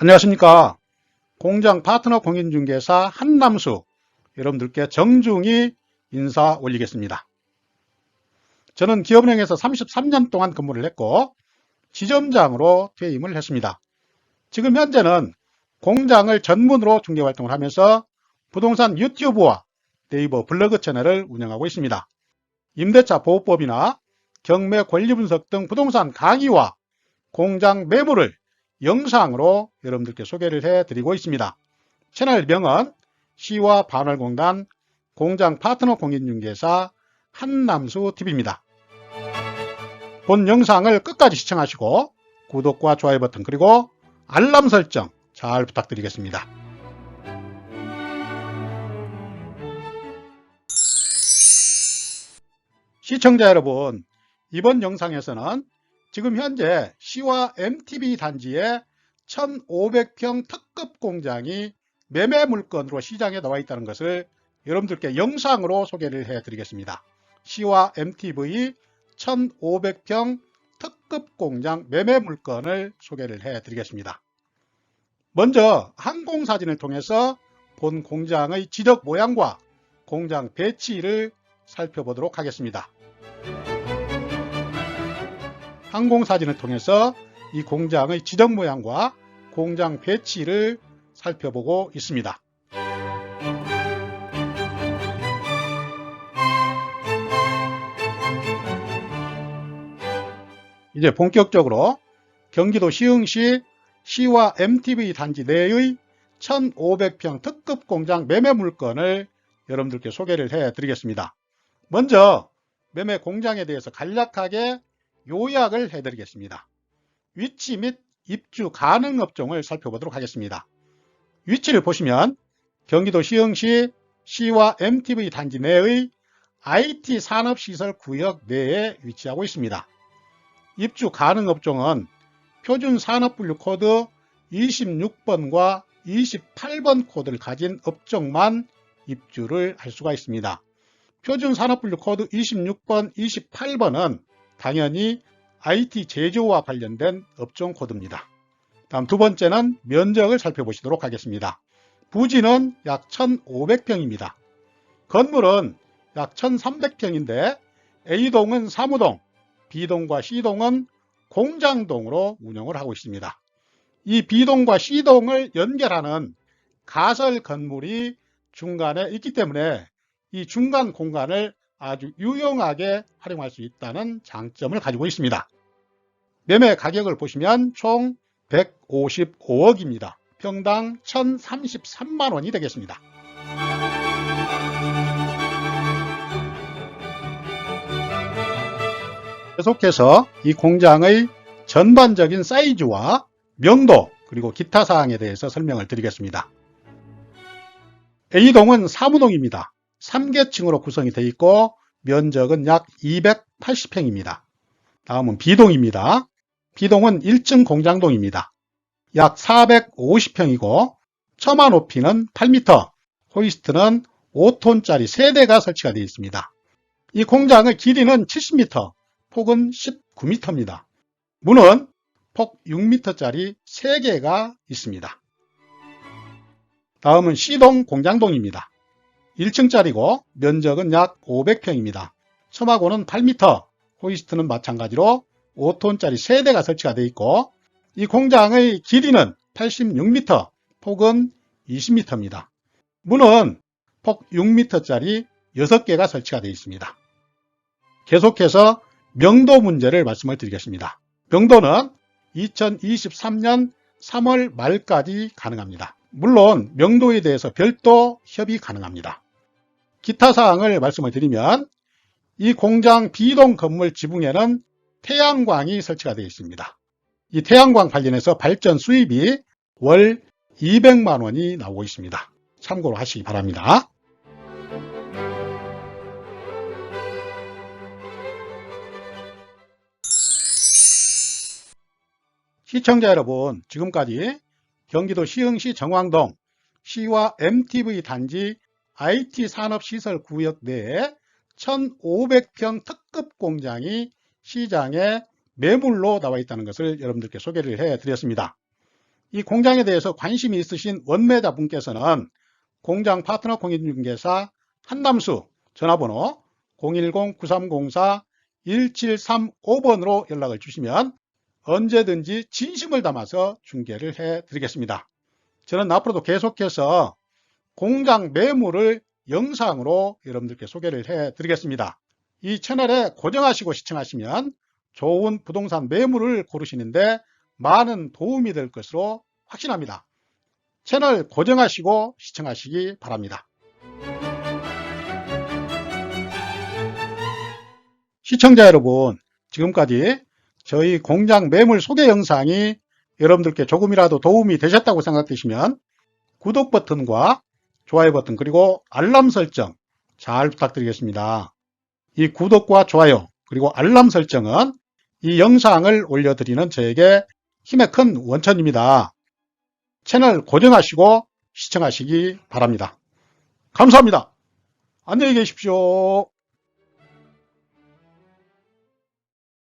안녕하십니까. 공장 파트너 공인중개사 한남수 여러분들께 정중히 인사 올리겠습니다. 저는 기업은행에서 33년 동안 근무를 했고 지점장으로 퇴임을 했습니다. 지금 현재는 공장을 전문으로 중개활동을 하면서 부동산 유튜브와 네이버 블로그 채널을 운영하고 있습니다. 임대차 보호법이나 경매 권리 분석 등 부동산 강의와 공장 매물을 영상으로 여러분들께 소개를 해드리고 있습니다. 채널명은 시와 반월공단 공장 파트너 공인중개사 한남수 TV입니다. 본 영상을 끝까지 시청하시고 구독과 좋아요 버튼 그리고 알람 설정 잘 부탁드리겠습니다. 시청자 여러분, 이번 영상에서는 지금 현재 시와 MTB 단지에 1500평 특급 공장이 매매 물건으로 시장에 나와 있다는 것을 여러분들께 영상으로 소개를 해 드리겠습니다. 시와 MTV 1500평 특급 공장 매매 물건을 소개를 해 드리겠습니다. 먼저 항공사진을 통해서 본 공장의 지적 모양과 공장 배치를 살펴보도록 하겠습니다. 항공사진을 통해서 이 공장의 지적 모양과 공장 배치를 살펴보고 있습니다. 이제 본격적으로 경기도 시흥시 시와 MTV 단지 내의 1500평 특급 공장 매매 물건을 여러분들께 소개를 해 드리겠습니다. 먼저 매매 공장에 대해서 간략하게 요약을 해 드리겠습니다. 위치 및 입주 가능 업종을 살펴보도록 하겠습니다. 위치를 보시면 경기도 시흥시 시와 MTV 단지 내의 IT 산업시설 구역 내에 위치하고 있습니다. 입주 가능 업종은 표준 산업분류 코드 26번과 28번 코드를 가진 업종만 입주를 할 수가 있습니다. 표준 산업분류 코드 26번, 28번은 당연히 IT 제조와 관련된 업종 코드입니다. 다음 두 번째는 면적을 살펴보시도록 하겠습니다. 부지는 약 1,500평입니다. 건물은 약 1,300평인데 A동은 사무동, B동과 C동은 공장동으로 운영을 하고 있습니다. 이 B동과 C동을 연결하는 가설 건물이 중간에 있기 때문에 이 중간 공간을 아주 유용하게 활용할 수 있다는 장점을 가지고 있습니다. 매매 가격을 보시면 총 155억입니다. 평당 1033만 원이 되겠습니다. 계속해서 이 공장의 전반적인 사이즈와 명도 그리고 기타 사항에 대해서 설명을 드리겠습니다. A동은 사무동입니다. 3계층으로 구성이 되어 있고 면적은 약 280평입니다. 다음은 B동입니다. B동은 1층 공장동입니다. 약 450평이고 처마 높이는 8m, 호이스트는 5톤짜리 3대가 설치가 되어 있습니다. 이 공장의 길이는 70m, 폭은 19m입니다. 문은 폭 6m짜리 3개가 있습니다. 다음은 C동 공장동입니다. 1층짜리고 면적은 약 500평입니다. 처마고는 8m, 호이스트는 마찬가지로 5톤짜리 3대가 설치가 되어 있고 이 공장의 길이는 86m, 폭은 20m입니다. 문은 폭 6m짜리 6개가 설치가 되어 있습니다. 계속해서 명도 문제를 말씀을 드리겠습니다. 명도는 2023년 3월 말까지 가능합니다. 물론 명도에 대해서 별도 협의 가능합니다. 기타 사항을 말씀을 드리면 이 공장 B동 건물 지붕에는 태양광이 설치가 되어 있습니다. 이 태양광 관련해서 발전 수입이 월 200만 원이 나오고 있습니다. 참고로 하시기 바랍니다. 시청자 여러분, 지금까지 경기도 시흥시 정왕동 시와 MTV 단지 IT 산업시설 구역 내에 1,500평 특급 공장이 시장에 매물로 나와 있다는 것을 여러분들께 소개를 해 드렸습니다. 이 공장에 대해서 관심이 있으신 원매자 분께서는 공장 파트너 공인중개사 한남수 전화번호 010-9304-1735번으로 연락을 주시면 언제든지 진심을 담아서 중개를 해 드리겠습니다. 저는 앞으로도 계속해서 공장 매물을 영상으로 여러분들께 소개를 해 드리겠습니다. 이 채널에 고정하시고 시청하시면 좋은 부동산 매물을 고르시는데 많은 도움이 될 것으로 확신합니다. 채널 고정하시고 시청하시기 바랍니다. 시청자 여러분, 지금까지 저희 공장 매물 소개 영상이 여러분들께 조금이라도 도움이 되셨다고 생각되시면 구독 버튼과 좋아요 버튼 그리고 알람 설정 잘 부탁드리겠습니다. 이 구독과 좋아요 그리고 알람 설정은 이 영상을 올려드리는 저에게 힘의 큰 원천입니다. 채널 고정하시고 시청하시기 바랍니다. 감사합니다. 안녕히 계십시오.